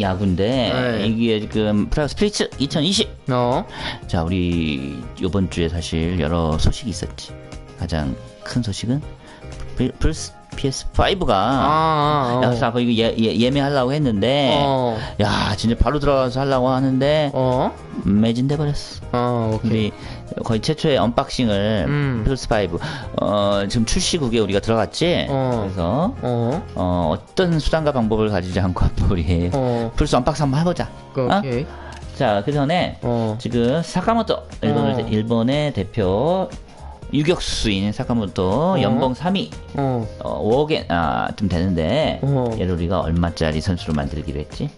야구인데 네. 이게 지금 프라이어 스피리츠 2020. 어. 자 우리 이번 주에 사실 여러 소식이 있었지. 가장 큰 소식은 플- 플스 PS5가 아, 아, 야, 어. 그래서 아까 이거 예, 예, 예 매하려고 했는데 어. 야 진짜 바로 들어가서 하려고 하는데 어. 매진돼 버렸어. 어, 오케이. 우리 거의 최초의 언박싱을 음. 플스5 어, 지금 출시국에 우리가 들어갔지. 어. 그래서 어. 어, 어 떤 수단과 방법을 가지지 않고 우리 어. 플스 언박싱 한번 해보자. 그, 어? 오케이. 자, 그 전에 어. 지금 사카모토 일본의, 어. 일본의 대표 유격수인 사카모토 연봉 3위 어. 어, 5억엔 아, 좀 되는데 어. 얘를 우리가 얼마짜리 선수로 만들기로 했지?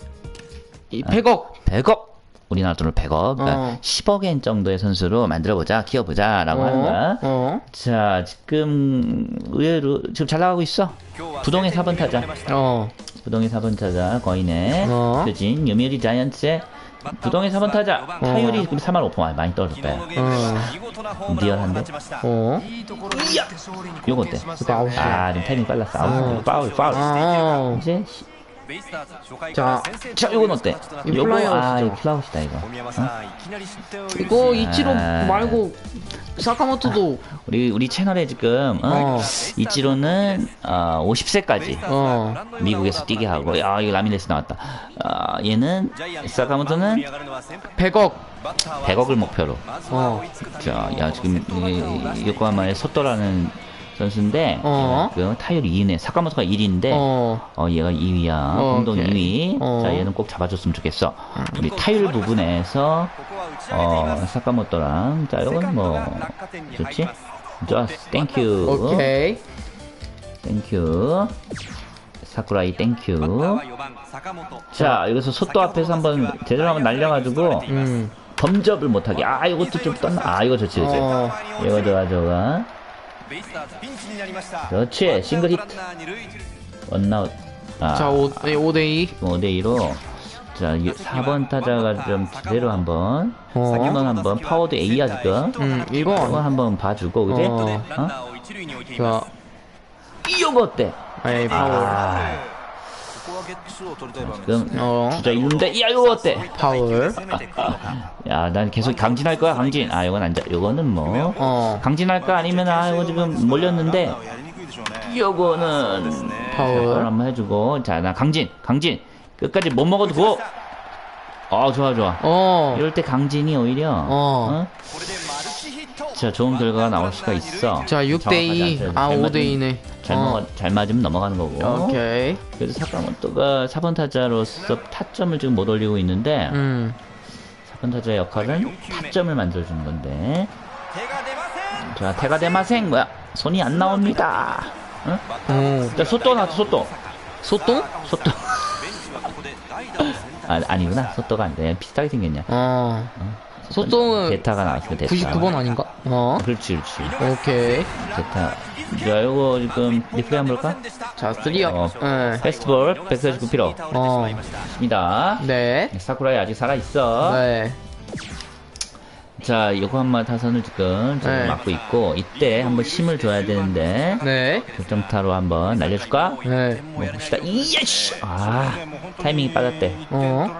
이 100억. 100억 우리나라 돈으로 100억 그러니까 어. 10억엔 정도의 선수로 만들어보자 키워보자라고 하는 거야 어. 자 지금 의외로 지금 잘 나가고 있어 부동의 4번 타자 어. 부동의 4번 타자 거인의 어. 표진 요미우리 자이언츠의 부동의 4번 타자 타율이 지금 3할 5푼 많이 떨어졌다 야. 리얼한데? 어. 요거 어때? 이거 아웃이야. 아, 좀 타이밍 빨랐어. 아웃. 어. 파울, 파울. 아. 이제, 자, 자, 요건 어때? 이 요거, 플라이아웃이죠. 아, 이거 플라웃이다, 이거. 이거 이치로 아. 말고 사카모토도 우리, 우리 채널에 지금, 어? 어. 이치로는, 어, 50세까지 어. 미국에서 뛰게 하고, 야, 이거 라미레스 나왔다. 아, 얘는, 사카모토는 100억. 100억을 목표로. 어. 자, 야, 지금, 이- 요코하마의 소토라는 선수인데, 어. 그 타율이 2네. 사카모토가 1위인데, 어. 어, 얘가 2위야. 어, 공동 오케이. 2위. 어. 자, 얘는 꼭 잡아줬으면 좋겠어. 우리 타율 부분에서, 어, 사카모토랑, 자, 이건 뭐, 좋지? 좋았어. 땡큐. 오케이. 땡큐. 사쿠라이 땡큐. 자, 여기서 소또 앞에서 한번 제대로 한번 날려가지고, 음. 범접을 못하게. 아, 이것도 좀 떴나? 아, 이거 좋지, 그치? 어. 이거 좋아, 좋아. 그렇지. 싱글 히트. 원나웃. 아, 자, 5, 5대2. 5대2로. 자, 4번 타자가 좀 제대로 한번. 어. 4번 한번. 파워도 A야, 지금. 음, 이거 이거. 한번 봐주고, 그지? 어. 어? 자, 이거 어때? 에이, 파울. 아, 지금 어. 주자 이run데 야, 이거 어때? 파울. 야, 난 계속 강진할 거야, 강진. 아, 이건 안 자, 이거는 뭐. 어. 강진할까? 아니면, 아, 이거 지금 몰렸는데. 이거는. 파울. 한번 해주고. 자, 나 강진, 강진. 끝까지 못 먹어도 고! 어, 좋아, 좋아. 어. 이럴 때 강진이 오히려. 어. 자, 좋은 결과가 나올 수가 있어. 자, 6대2. 정확하지 아, 않아요. 잘 맞으면- 5대 2네. 잘, 먹, 잘 맞으면 넘어가는 거고. 오케이. 그래서 사카모토가 4번 타자로서 타점을 지금 못 올리고 있는데, 음. 4번 타자의 역할은 타점을 만들어주는 건데. 자, 태가 대마생, 뭐야? 손이 안 나옵니다. 응? 어. 자, 소또 나왔어, 소또. 소똥? 소또. 아, 아니구나. 소또가 안 돼. 비슷하게 생겼냐. 어. 소똥은 데타가 나왔어, 데타. 99번 아닌가? 어. 그렇지, 그렇지. 오케이. 데타. 자, 요거 지금 리플레이 한번 볼까? 자, 3업. 어. 네. 페스티벌 149피로. 어. 입니다. 네. 사쿠라이 아직 살아있어. 네. 자, 요코하마 타선을 지금 네. 막고 있고, 이때 한번 힘을 줘야 되는데, 네. 결정타로 한번 날려줄까? 네. 봅시다. 이야씨! 아, 타이밍이 빠졌대. 어.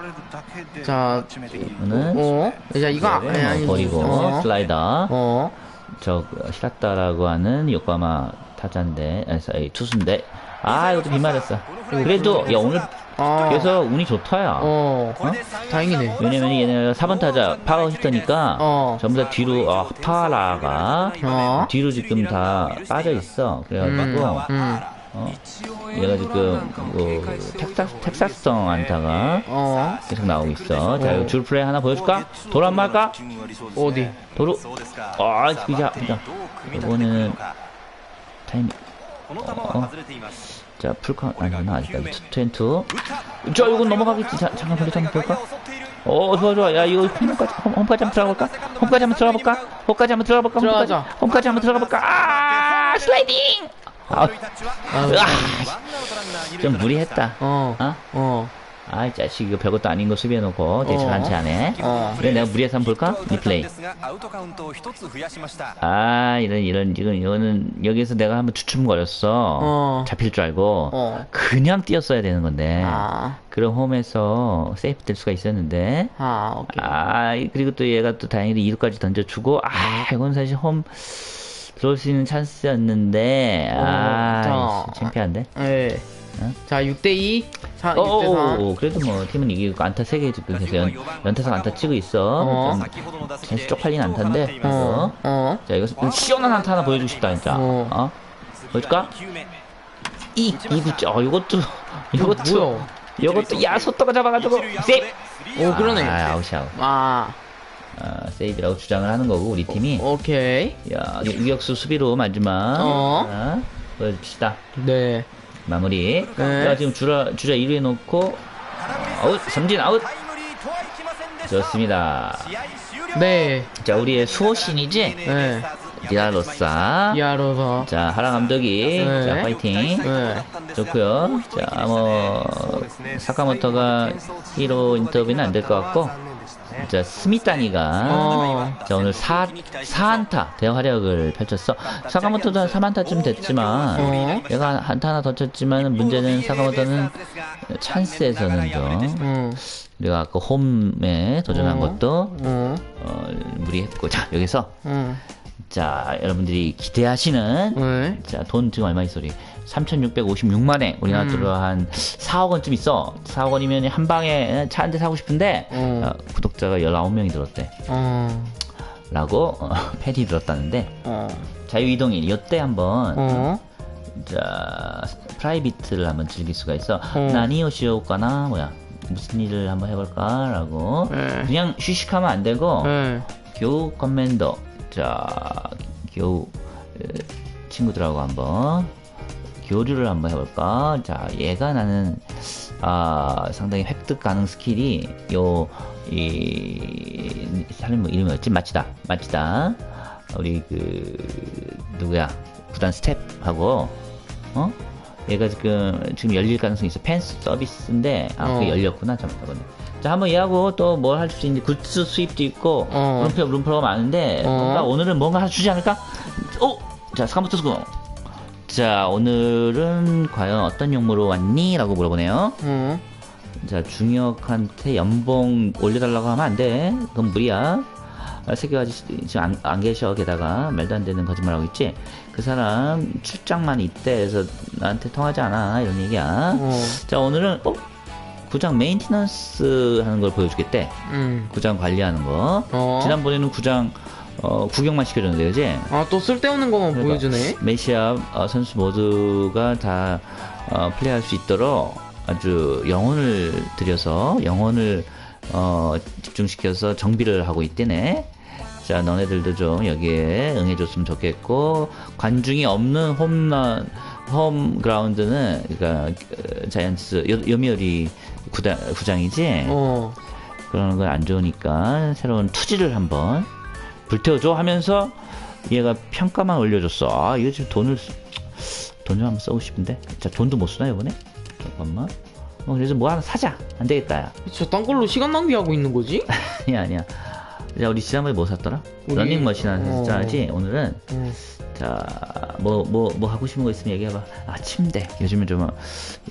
자, 이거는, 어. 자, 이거 아- 네, 아니, 아니. 버리고, 어. 슬라이더. 어. 저, 그, 히라타라고 하는 요코하마 타자인데, 아니, 이 투수인데, 아, 이것도 비 맞았어. 그래도, 야, 오늘, 아. 그래서 운이 좋다, 야. 어. 다행이네. 왜냐면 얘네 4번 타자 파워 히터니까 어. 전부 다 뒤로 어, 파라가 어. 뒤로 지금 다 빠져 있어. 그래가지고 음. 어, 얘가 지금 뭐 텍사스 텍사스성 안타가 어. 계속 나오고 있어. 자, 어. 이거 줄 플레이 하나 보여줄까? 도로 한번 할까? 어디? 도로. 아, 그자, 그자. 이거는 타이밍. 어. 자, 풀카운 아니구나 아직까지 투앤투. 자, 이건 넘어가겠지. 자, 잠깐 볼리 한번 볼까? 어, 좋아, 좋아. 야, 이거 홈까지, 홈, 홈까지 한번 들어가 볼까? 홈까지 한번 들어가 볼까? 홈까지 한번 들어가 볼까? 홈까지. 홈까지 한번 들어가 볼까? 아, 슬라이딩! 아, 아유. 아, 좀 무리했다. 어. 어? 어. 아이 자식 이거 별것도 아닌 거 수비해놓고 대처한 채 하네 어. 그래 내가 무리해서 한번 볼까? 리플레이 아 이런 이런 이건 이거는 여기서 내가 한번 주춤거렸어 어. 잡힐 줄 알고 어. 그냥 뛰었어야 되는 건데 아. 그럼 홈에서 세이프 될 수가 있었는데 아, 오케이. 아 이- 그리고 또 얘가 또 다행히 2루까지 던져주고 아 이건 사실 홈 들어올 수 있는 찬스였는데 아 자. 이씨, 창피한데 예. 어? 자, 6대2. 자, 6대3. 오, 그래도 뭐 팀은 이기고 안타 3개 지금 계속 연, 연타석 안타 치고 있어 어. 좀 제수 쪽팔린 안타인데 어. 어. 어. 자 이거 좀 시원한 안타 하나 보여주고 싶다 진짜 어. 어? 보여줄까? 이 이거 어 이것도 이것도 뭐야? 이것도 야 소떡가 잡아가지고 세이브 오, 그러네. 아 아웃이야 아웃 아, 아, 세이브라고 주장을 하는 거고 우리 팀이 오케이. 야 유격수 수비로 마지막 어. 자, 보여줍시다 네. 마무리 네. 자 지금 주자 주자 1루에 놓고 아웃 삼진 아웃 좋습니다 네. 자 우리의 수호신이지 네. 디아로사 이하로서. 자 하라 감독이 네. 자 파이팅 네. 좋고요 자 뭐 사카모토가 히로 인터뷰는 안 될 것 같고 자 스미타니가 어. 자 오늘 4, 4안타 대활약을 펼쳤어 사카모토도 한 3안타쯤 됐지만 어. 얘가 한타 하나 더 쳤지만 문제는 사카모토는 찬스에서는 좀 어. 우리가 아까 홈에 도전한 어. 것도 어. 어, 무리했고 자 여기서 어. 자 여러분들이 기대하시는 네. 자돈 지금 얼마 있어 우리 3,656만에 우리나라 음. 돈으로 한 4억 원쯤 있어 4억 원이면 한 방에 차 한 대 사고 싶은데 어. 어, 구독자가 19명이 들었대 어. 라고 어, 팬이 들었다는데 어. 자유이동일 이때 한번 어. 자 프라이빗을 한번 즐길 수가 있어 어. 나니오시오까나 뭐야 무슨 일을 한번 해볼까 라고 네. 그냥 휴식하면 안 되고 네. 교우 커맨더 자 교우 에, 친구들하고 한번 교류를 한번 해볼까 자 얘가 나는 아 상당히 획득 가능 스킬이 요 이 사람 뭐 이름이 뭐였지 마치다 마치다 우리 그 누구야 구단 스텝하고 어 얘가 지금 지금 열릴 가능성이 있어 팬 서비스인데 아 그게 어. 열렸구나 잠깐만요 자 한번 얘하고 또 뭘 할 수 있는지 굿즈 수입도 있고 어. 물음표 물음표가 많은데 어. 뭔가 오늘은 뭔가 하나 주지 않을까? 오! 자 스카부터 수고 자 오늘은 과연 어떤 용무로 왔니? 라고 물어보네요 어. 자 중역한테 연봉 올려달라고 하면 안 돼 그건 무리야 아, 아저씨 지금 안, 안 계셔 게다가 말도 안 되는 거짓말하고 있지 그 사람 출장만 있대 해서 나한테 통하지 않아 이런 얘기야 어. 자 오늘은 어? 구장 메인티넌스 하는 걸 보여주겠대 음. 구장 관리하는 거 어. 지난번에는 구장 어, 구경만 시켜줬는데 그지 아, 또 쓸데없는 것만 그러니까. 보여주네. 메시아 어, 선수 모두가 다 어, 플레이할 수 있도록 아주 영혼을 들여서 영혼을 어, 집중시켜서 정비를 하고 있대네. 자, 너네들도 좀 여기에 응해줬으면 좋겠고 관중이 없는 홈런 홈 그라운드는 그러니까 어, 자이언츠 요- 요미우리 구장, 구장이지. 어. 그러는 건 안 좋으니까 새로운 투지를 한번 불태워줘 하면서 얘가 평가만 올려줬어. 아, 이거 지금 돈을, 돈 좀 한번 써고 싶은데. 자, 돈도 못 쓰나, 이번에? 잠깐만. 어, 그래서 뭐 하나 사자. 안 되겠다, 야. 저딴 걸로 시간 낭비하고 있는 거지? 아니야, 아니야. 자, 우리 지난번에 뭐 샀더라? 우리- 러닝머신 하나 어. 샀잖아지. 오늘은, 어. 자, 뭐, 뭐, 뭐 하고 싶은 거 있으면 얘기해봐. 아, 침대. 요즘에 좀,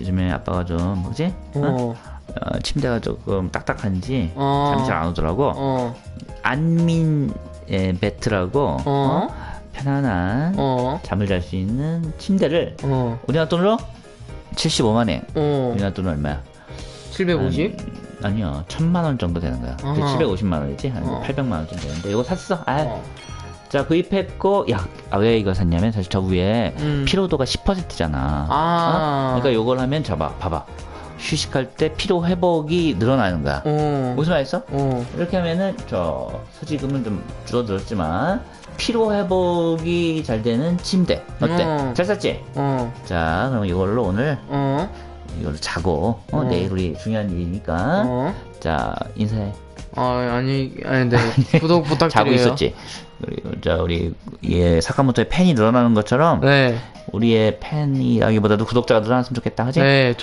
요즘에 아빠가 좀, 뭐지? 어? 어. 어, 침대가 조금 딱딱한지, 어. 잠이 잘 안 오더라고. 어. 안민 예, 베트라고 어. 어? 편안한 어. 잠을 잘 수 있는 침대를 어. 우리나라 돈으로 75만 원. 어. 우리나라 돈은 얼마야? 750? 한, 아니요, 천만 원 정도 되는 거야. 그 아하. 750만 원이지 한 어. 800만 원 정도 되는데 이거 샀어. 아, 어. 자 구입했고, 야, 아, 왜 이거 샀냐면 사실 저 위에 음. 피로도가 10%잖아. 아. 그러니까 요걸 하면 잡아, 봐봐. 휴식할 때 피로 회복이 늘어나는 거야. 어. 무슨 말했어? 어. 이렇게 하면은 저 소지금은 좀 줄어들었지만 피로 회복이 잘 되는 침대 어때? 음. 잘 샀지? 어. 자 그럼 이걸로 오늘 어. 이걸로 자고 어, 어. 내일 우리 중요한 일이니까 어. 자 인사해 아, 아니, 아니, 네. 구독 부탁드려요. 자고 있었지? 그리고 자 우리 예 사카모토의 팬이 늘어나는 것처럼 네. 우리의 팬이라기보다도 구독자가 늘어났으면 좋겠다 그지? 네.